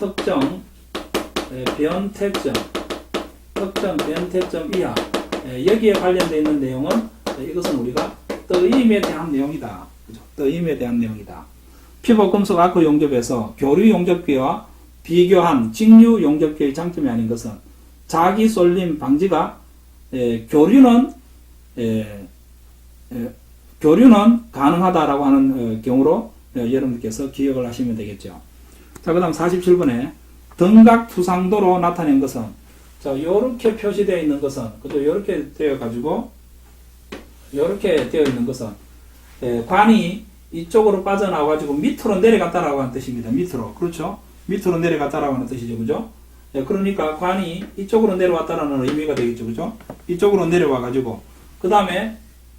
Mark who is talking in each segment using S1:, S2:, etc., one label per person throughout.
S1: 특정 에, 변태점, 특정 변태점 이하 에, 여기에 관련되어 있는 내용은 에, 이것은 우리가 뜨임에 대한 내용이다. 그죠? 뜨임에 대한 내용이다. 피복 금속 아크 용접에서 교류 용접기와 비교한 직류 용접기의 장점이 아닌 것은 자기 쏠림 방지가 에, 교류는 에, 에, 교류는 가능하다라고 하는 어, 경우로 어, 여러분께서 기억을 하시면 되겠죠. 자, 그 다음 47번에 등각 투상도로 나타낸 것은 자, 요렇게 표시되어 있는 것은 그죠? 요렇게 되어 가지고 요렇게 되어 있는 것은 에, 관이 이쪽으로 빠져나와 가지고 밑으로 내려갔다라고 하는 뜻입니다. 밑으로. 그렇죠? 밑으로 내려갔다라고 하는 뜻이죠. 그죠? 예, 그러니까 관이 이쪽으로 내려왔다라는 의미가 되겠죠. 그죠? 이쪽으로 내려와 가지고 그 다음에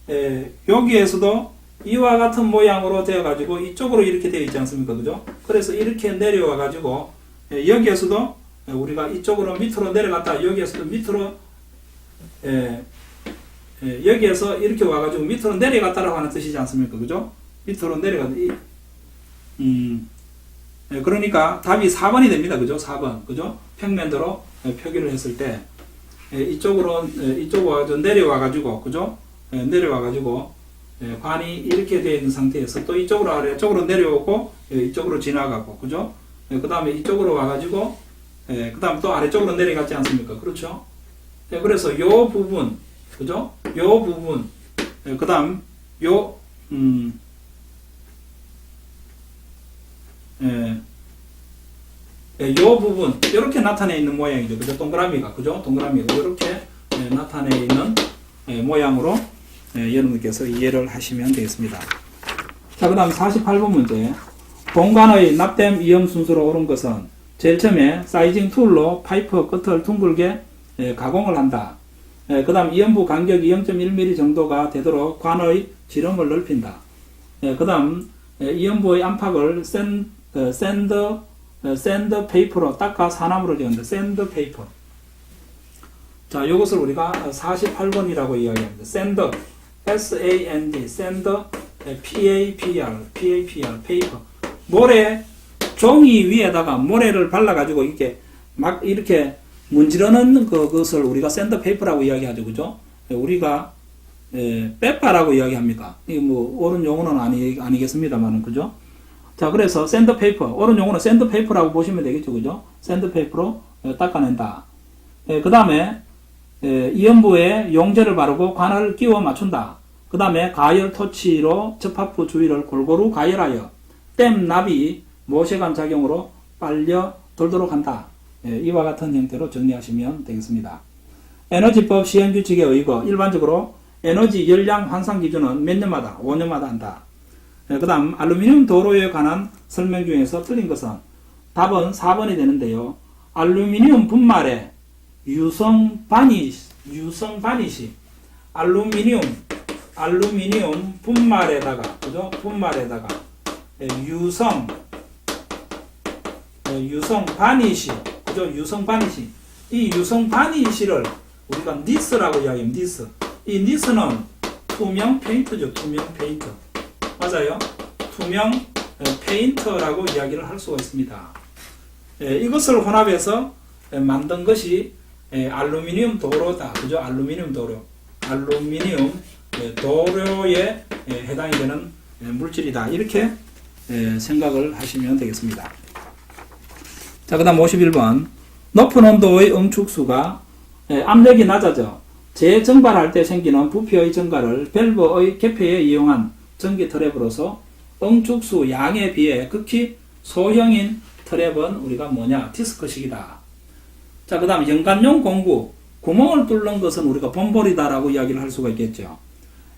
S1: 에, 여기에서도 이와 같은 모양으로 되어 가지고 이쪽으로 이렇게 되어 있지 않습니까? 그죠? 그래서 이렇게 내려와 가지고 에, 여기에서도 에, 우리가 이쪽으로 밑으로 내려갔다 여기에서도 밑으로 에, 에, 여기에서 이렇게 와가지고 밑으로 내려갔다라고 하는 뜻이지 않습니까? 그죠? 밑으로 내려가다 이- 음, 예, 그러니까 답이 4번이 됩니다. 그죠? 4번. 그죠? 평면도로 예, 표기를 했을 때 예, 이쪽으로 예, 이쪽으로 와가지고 내려와가지고 그죠? 예, 내려와가지고 예, 관이 이렇게 되어 있는 상태에서 또 이쪽으로 아래쪽으로 내려오고 예, 이쪽으로 지나가고 그죠? 그 다음에 이쪽으로 와가지고 그 다음 또 아래쪽으로 내려갔지 않습니까? 그렇죠? 예, 그래서 요 부분 그죠? 요 부분 그 다음 요 음, 예, 예, 요 부분 이렇게 나타내 있는 모양이죠. 그죠? 동그라미가 그죠? 동그라미가 이렇게 예, 나타내 있는 예, 모양으로 예, 여러분께서 이해를 하시면 되겠습니다. 자, 그 다음 48번 문제. 공간의 납땜 이염 순서로 옳은 것은 제일 처음에 사이징 툴로 파이프 끝을 둥글게 예, 가공을 한다. 그 다음 이염부 간격이 0.1mm 정도가 되도록 관의 지름을 넓힌다. 그 다음 이염부의 안팎을 샌, 어, 샌더 어, 샌드 페이퍼로 닦아 사나무로 되었는데 샌드 페이퍼. 자, 이것을 우리가 48번이라고 이야기합니다. 샌더 S A N D 샌더 P A P R P A P R 페이퍼. 모래 종이 위에다가 모래를 발라 가지고 이렇게 막 이렇게 문지르는 그것을 우리가 샌더 페이퍼라고 이야기하죠. 그죠? 우리가 에, 빼빠라고 이야기합니다. 이게 뭐 옳은 용어는 아니 아니겠습니다만은 그죠? 자, 그래서 샌드 페이퍼, 옳은 용어는 샌드 페이퍼라고 보시면 되겠죠, 그죠? 샌드 페이퍼로 어, 닦아낸다. 그 다음에 이연부에 용제를 바르고 관을 끼워 맞춘다. 그 다음에 가열 토치로 접합부 주위를 골고루 가열하여 땜 납이 모세관 작용으로 빨려 돌도록 한다. 예, 이와 같은 형태로 정리하시면 되겠습니다. 에너지법 시행 규칙에 의거 일반적으로 에너지 열량 환산 기준은 몇 년마다 5년마다 한다. 그 다음 알루미늄 도로에 관한 설명 중에서 틀린 것은 답은 4번이 되는데요. 알루미늄 분말에 유성 바니 유성 바니시 알루미늄 알루미늄 분말에다가 그죠? 분말에다가 예, 유성 예, 유성 바니시 그죠? 유성 바니시 이 유성 바니시를 우리가 니스라고 이야기합니다. 니스 이 니스는 투명 페인트죠. 투명 페인트 맞아요. 투명 어, 페인터라고 이야기를 할 수가 있습니다. 예, 이것을 혼합해서 예, 만든 것이 예, 알루미늄 도로다. 그죠? 알루미늄 도로. 알루미늄 예, 도료에 예, 해당이 되는 예, 물질이다. 이렇게 예, 생각을 하시면 되겠습니다. 자, 그 다음 51번. 높은 온도의 응축수가 예, 압력이 낮아져 재정발할 때 생기는 부피의 증가를 밸브의 개폐에 이용한 전기 트랩으로서 응축수 양에 비해 극히 소형인 트랩은 우리가 뭐냐? 디스크식이다. 자, 그 다음 연관용 공구. 구멍을 뚫는 것은 우리가 본볼이다라고 이야기를 할 수가 있겠죠.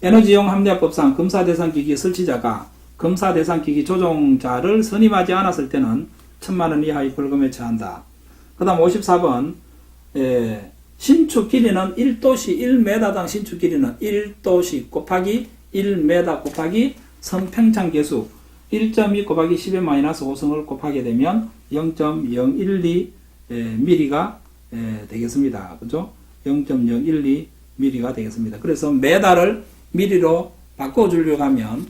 S1: 에너지용 합리화법상 검사 대상 기기 설치자가 검사 대상 기기 조종자를 선임하지 않았을 때는 천만 원 이하의 벌금에 처한다. 그 다음 54번 에, 신축 길이는 1도시 1m당 신축 길이는 1도시 곱하기 1m 곱하기 선팽창 개수 1.2 곱하기 10의 마이너스 5성을 곱하게 되면 0.012 미리가 되겠습니다. 그죠? 0.012 미리가 되겠습니다. 그래서 메다를 미리로 바꿔주려고 하면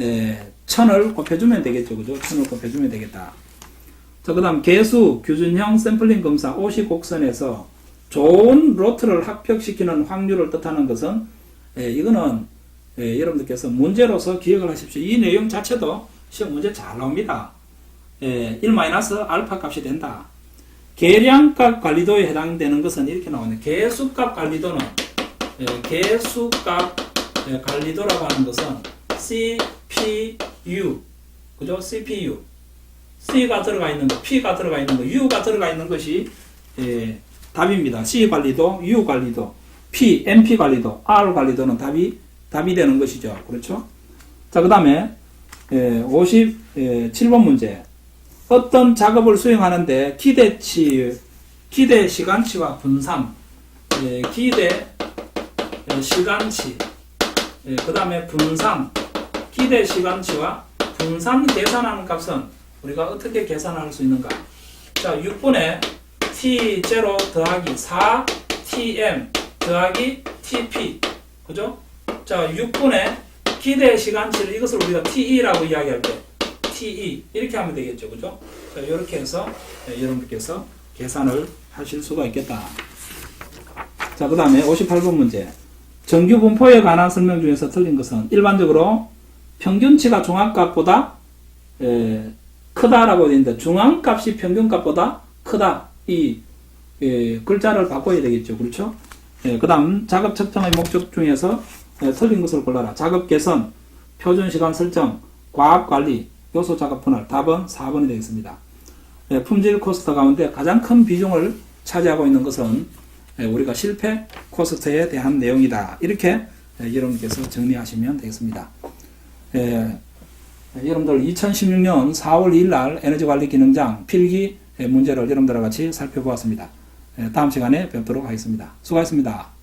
S1: 에, 천을 곱해주면 되겠죠. 그죠? 천을 곱해주면 되겠다. 자, 그 다음 개수, 규준형 샘플링 검사, 오시 곡선에서 좋은 로트를 합격시키는 확률을 뜻하는 것은, 예, 이거는, 예, 여러분들께서 문제로서 기억을 하십시오. 이 내용 자체도 시험 문제 잘 나옵니다. 예, 1 마이너스 알파 값이 된다. 계량값 관리도에 해당되는 것은 이렇게 나오네. 개수값 관리도는, 예, 개수값 예, 관리도라고 하는 것은 CPU, 그죠? CPU. C가 들어가 있는 거, P가 들어가 있는 거, U가 들어가 있는 것이 예, 답입니다. C 관리도, U 관리도, P, MP 관리도, R 관리도는 답이 답이 되는 것이죠. 그렇죠? 자, 그 다음에 예, 57번 문제. 어떤 작업을 수행하는데 기대치, 기대 시간치와 분산, 예, 기대 예, 시간치, 예, 그 다음에 분산, 기대 시간치와 분산 계산하는 값은 우리가 어떻게 계산할 수 있는가? 자, 6분의 t0 더하기 4tm 더하기 tp. 그죠? 자, 6분의 기대 시간치를 이것을 우리가 te라고 이야기할 때 te 이렇게 하면 되겠죠. 그죠? 자, 이렇게 해서 네, 여러분께서 계산을 하실 수가 있겠다. 자, 그 다음에 58번 문제. 정규 분포에 관한 설명 중에서 틀린 것은 일반적으로 평균치가 중앙값보다 에, 크다라고 되어 있는데 중앙값이 평균값보다 크다. 이 예, 글자를 바꿔야 되겠죠. 그렇죠? 그 다음 작업 측정의 목적 중에서 예, 틀린 것을 골라라. 작업 개선, 표준 시간 설정, 과학 관리, 요소 작업 분할. 답은 4번이 되겠습니다. 예, 품질 코스트 가운데 가장 큰 비중을 차지하고 있는 것은 예, 우리가 실패 코스트에 대한 내용이다. 이렇게 예, 여러분께서 정리하시면 되겠습니다. 예, 여러분들 2016년 4월 2일 날 에너지 관리 기능장 필기 문제를 여러분들과 같이 살펴보았습니다. 예, 다음 시간에 뵙도록 하겠습니다. 수고하셨습니다.